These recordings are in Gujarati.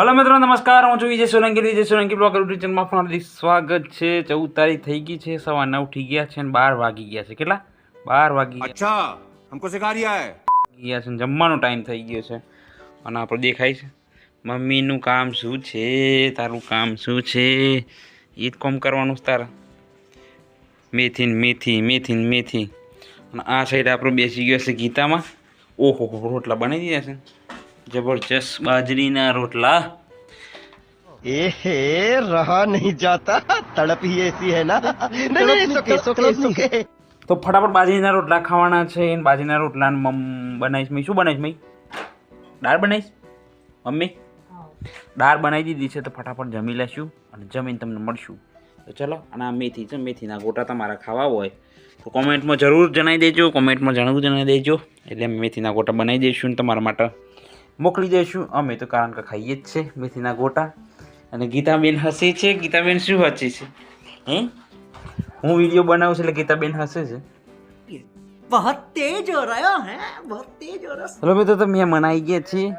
હલો મિત્રો નમસ્કાર. હું છું વિજય સોલંકી. વિજય સોલંકી બ્લોગ યુટ્યુબ ચેનલમાં પણ સ્વાગત છે. ચૌદ તારીખ થઈ ગઈ છે. સવા નવ ઉઠી ગયા છે અને બાર વાગી ગયા છે. કેટલા? બાર વાગી અચ્છા હમકો સિખા રહ્યા હે ગયા છે જમવાનો ટાઈમ થઈ ગયો છે. અને આપણે દેખાય છે. મમ્મીનું કામ શું છે? તારું કામ શું છે? એ જ કોમ કરવાનું છે તારા. મેથી મેથી મેથી મેથી. અને આ સાઈડ આપણો બેસી ગયો છે ગીતામાં. ઓહો રોટલા બનાવી દીધા છે. જબરજસ્ત બાજરીના રોટલા એ હે રહા નહીં જાતા તડપી એસી હે ના નહીં સોકે સોકે સોકે તો ફટાફટ બાજરીના રોટલા ખાવાના છે ને બાજરીના રોટલા બનાવીશ મેં. શું બનાવીશ મેં? દાળ બનાવીશ? મમ્મી? દાળ બનાવી દીધી છે તો ફટાફટ જમી લેશું અને જમીને તમને મળશું. તો ચલો અને આ મેથી છે મેથીના ગોટા તમારા ખાવા હોય તો કોમેન્ટમાં જરૂર જણાવી દેજો કોમેન્ટમાં જણાવું જણાવી દેજો. એટલે મેથીના ગોટા બનાવી દઈશું તમારા માટે. મોકલી દઈશું અમે તો કારણ કે ખાઈએ જ છે મેથીના ગોટા અને ગીતાબેન હસે છે ગીતાબેન શું હસે છે હે હું વિડીયો બનાવું છું એટલે ગીતાબેન હસે છે बहुत तेज हो रहा है बहुत तेज हो रहा ચલો મિત્રો તો મેં મનાઈ ગયા છીએ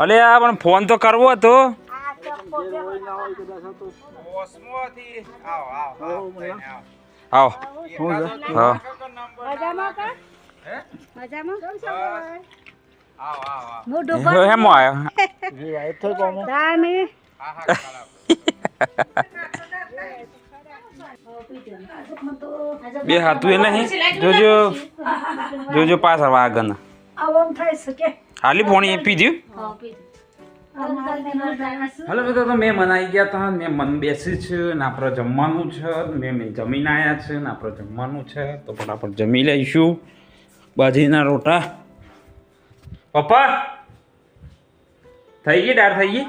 અલે આ પણ ફોન તો કરવો હતો આવો હા મજામાં કા મજામાં હું હેમ આવ્યો દામી બે હાથું એ નહીં જોજો. જોજો પાછળ આગળ આમ થાય શકે હાલી પોણી પી દ્યું હલો મિત્રો તો મેં મનાઈ ગયા હતા. મેં મન બેસી છે ને આપણે જમવાનું છે. મેં મેં જમીને આવ્યા છે ને આપણે જમવાનું છે. તો પણ આપણે જમી લઈશું. બાજરીના રોટા. પપ્પા? થઈ ગઈ? દાળ થઈ ગઈ?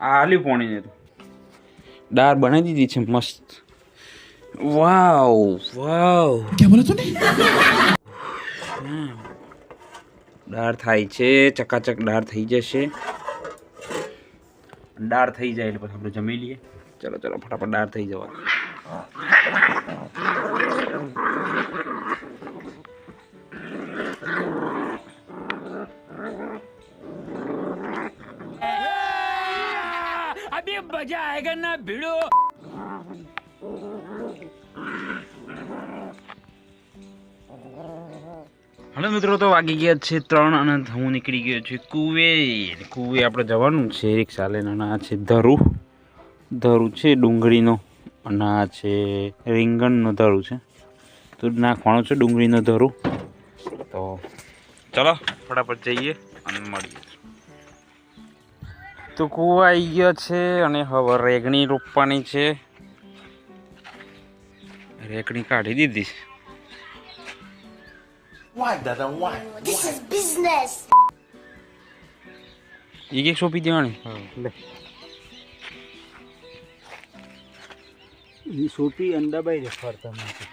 આ આલી પોણી ને તો. દાળ બનાવી દીધી છે મસ્ત. વાવ વાવ. દાળ થાય છે ચકાચક દાળ થઈ જશે. દાળ થઈ જાય એટલે પછી આપણે જમી લઈએ. ચલો ચલો ફટાફટ દાળ થઈ જવા હલો મિત્રો, તો વાગી ગયા છે ત્રણ અને હું નીકળી ગયો છું કુવે. કુવે આપણે જવાનું છે રિક્ષા લઈને અને આ છે ધરુ. ધરુ છે ડુંગળીનો. અને આ છે રીંગણનો ધરુ છે. તો નાખવાનો છે ડુંગળીનો ધરુ. તો ચલો, ફટાફટ જઈએ અને મળીએ. તો કૂવા આવી ગયા છે અને હવે રેગણી રોપવાની છે. રેગણી કાઢી દીધી. એક એક સોંપી દેવાની? લે. એ સોપી અંદાબાઈ રે ફરતા માટે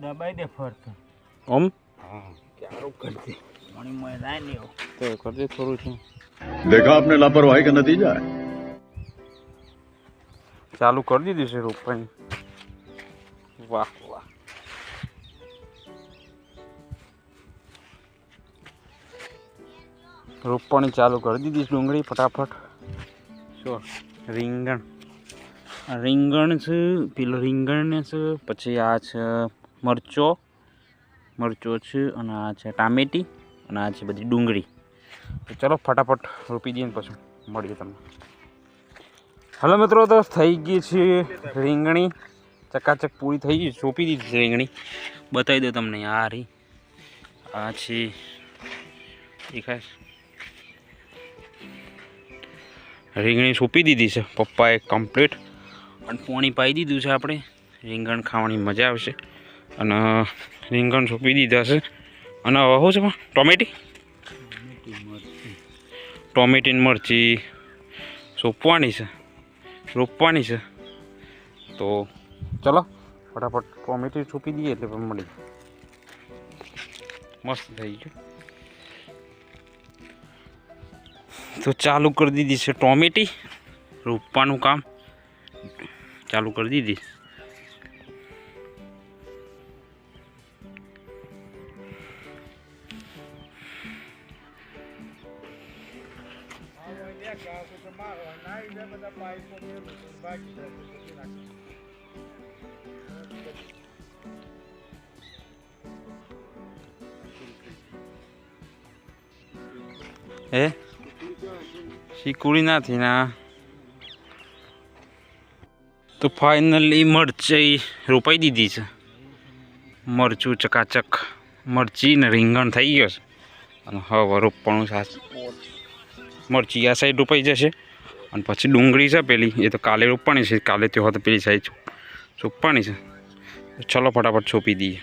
દબાઈ દે ફરતા ઓમ? હા ક્યારો કરતી મણી મેદાન નહીં હો તો કરજે થોડું છે देखा आपने लापरवाही का नतीजा है ચાલુ કરી દીધું છે રોપવાની વાહ વાહ રોપવાની ચાલુ કરી દીધી છે ડુંગળી ફટાફટ શું રીંગણ આ રીંગણ છે પેલું રીંગણ છે પછી આ છે મરચો મરચો છે અને આ છે ટામેટી અને આ છે બધી ડુંગળી. તો ચલો ફટાફટ રોપી દઈએ ને પછી મળીએ તમને. હલો મિત્રો, તો થઈ ગઈ છે રીંગણી. ચકાચક પૂરી થઈ ગઈ સોંપી દીધી રીંગણી. બતાવી દો તમને આ રહી. આ છે દેખાય. રીંગણી સોંપી દીધી છે. પપ્પાએ કમ્પ્લીટ અને પોણી પાઈ દીધું છે આપણે. રીંગણ ખાવાની મજા આવશે. અને રીંગણ સોંપી દીધા છે. અને શું છે ટોમેટી? ટોમેટી ને મરચી. સોંપવાની છે. રોપવાની છે. તો ચલો, ફટાફટ ટોમેટી છૂપી દઈએ એટલે પણ મળી મસ્ત થઈ ગયું. તો ચાલુ કરી દીધી છે ટોમેટી. રોપવાનું કામ ચાલુ કરી દીધી. હે શીકુડી નથી ના તો ફાઇનલી મરચી રોપાઈ દીધી છે. મરચું ચકાચક મરચી ને રીંગણ થઈ ગયો છે. અને હવે રોપવાનું સાસ મરચી આ સાઈડ રોપાઈ જશે. અને પછી ડુંગળી છે પેલી, એ તો કાલે રોપવાની છે. કાલે તે તો પેલી સાઈડ રોપવાની છે. ચલો ફટાફટ છોપી દઈએ.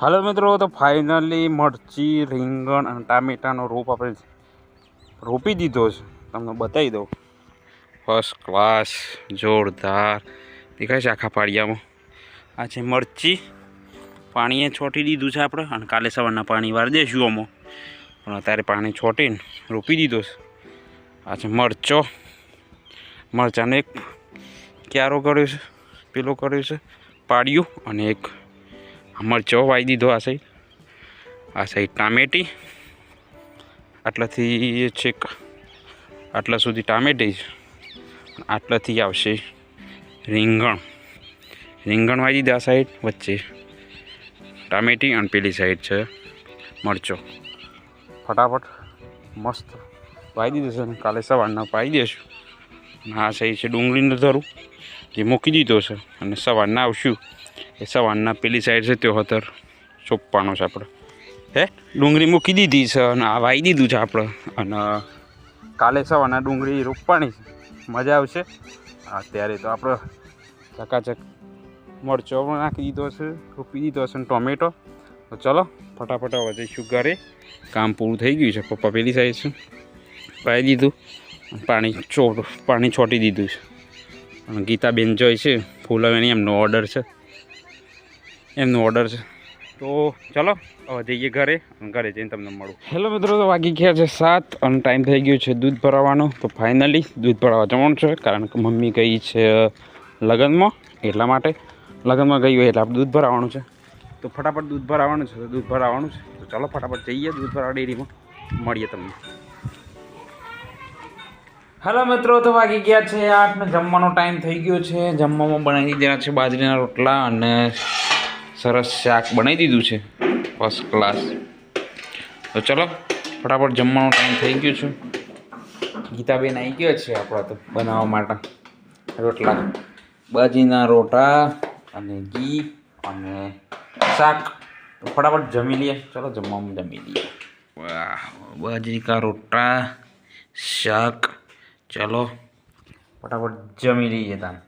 હાલો મિત્રો, તો ફાઇનલી મરચી, રીંગણ અને ટામેટાનો રોપ આપણે રોપી દીધો છે. તમને બતાવી દઉં. ફર્સ્ટ ક્લાસ જોરદાર. દેખાય છે આખા પાળિયામાં. આ છે મરચી. પાણીએ છોટી દીધું છે આપણે, અને કાલે સવારના પાણી વાર દઈશું આમાં. પણ અત્યારે પાણી છોટીને રોપી દીધો છે. આ છે મરચો. મરચાંનો એક ક્યારો કર્યો છે, પેલો કર્યો છે પાડ્યું અને એક મરચો વાવી દીધો આ સાઈડ. આ સાઈડ ટામેટી. આટલાથી છેક, આટલા સુધી ટામેટી આટલાથી આવશે. રીંગણ. રીંગણ વાવી દીધા સાઈડ વચ્ચે. ટામેટી અને પેલી સાઈડ છે મરચો. ફટાફટ મસ્ત વાવી દીધું છે કાલે સવારના પાઈ દઈશું આ સાઈડ છે ડુંગળીનું ધરું, જે મૂકી દીધો છે. અને સવારના આવશું. એ સવારના પેલી સાઈડ છે તે હતર. ચોપ્પાનો છે આપણે હે? ડુંગળી મૂકી દીધી છે અને આ વાવી દીધું છે આપણે અને કાલે સવારના ડુંગળી રોપવાની છે. મજા આવશે. અત્યારે તો આપણો ચકાચક મરચો પણ નાખી દીધો છે રોપી દીધો છે ટોમેટો. તો ચલો, ફટાફટ હવે જઈશું ઘરે કામ પૂરું થઈ ગયું છે. પપ્પા પેલી સાઈડ છે. પાઈ દીધું. પાણી ચો પાણી છોટી દીધું છે. અને ગીતાબેન જોઈ છે ફૂલવેની એમનો ઓર્ડર છે. એમનો ઓર્ડર છે. તો ચલો હવે જઈએ ઘરે ઘરે જઈને તમને મળું. હેલો મિત્રો તો વાગી ગયા છે સાત અને ટાઈમ થઈ ગયો છે દૂધ ભરાવાનો. તો ફાઇનલી દૂધ ભરાવા જવાનું છે કારણ કે મમ્મી ગઈ છે લગ્નમાં. એટલા માટે લગ્નમાં ગઈ હોય એટલે આપણે દૂધ ભરાવાનું છે. તો ફટાફટ દૂધ ભરાવાનું છે તો દૂધ ભરાવાનું છે. તો ચાલો ફટાફટ જઈએ દૂધ ભરાવા ડેરીમાં. મળીએ તમને. હેલો મિત્રો તો વાગી ગયા છે આઠને જમવાનો ટાઈમ થઈ ગયો છે. જમવામાં બનાવી દીધા છે બાજરીના રોટલા અને સરસ શાક બનાવી દીધું છે. ફર્સ્ટ ક્લાસ તો ચલો, ફટાફટ જમવાનો ટાઈમ થઈ ગયો છે. ગીતાબેન આવી ગયો છે આપણા તો બનાવવા માટે. રોટલા. બાજીના રોટા અને ઘી અને શાક. ફટાફટ જમી લઈએ. ચલો, જમવામાં જમી લઈએ. વાહ બાજરી કા રોટા, શાક. ચલો, ફટાફટ જમી લઈએ તાન.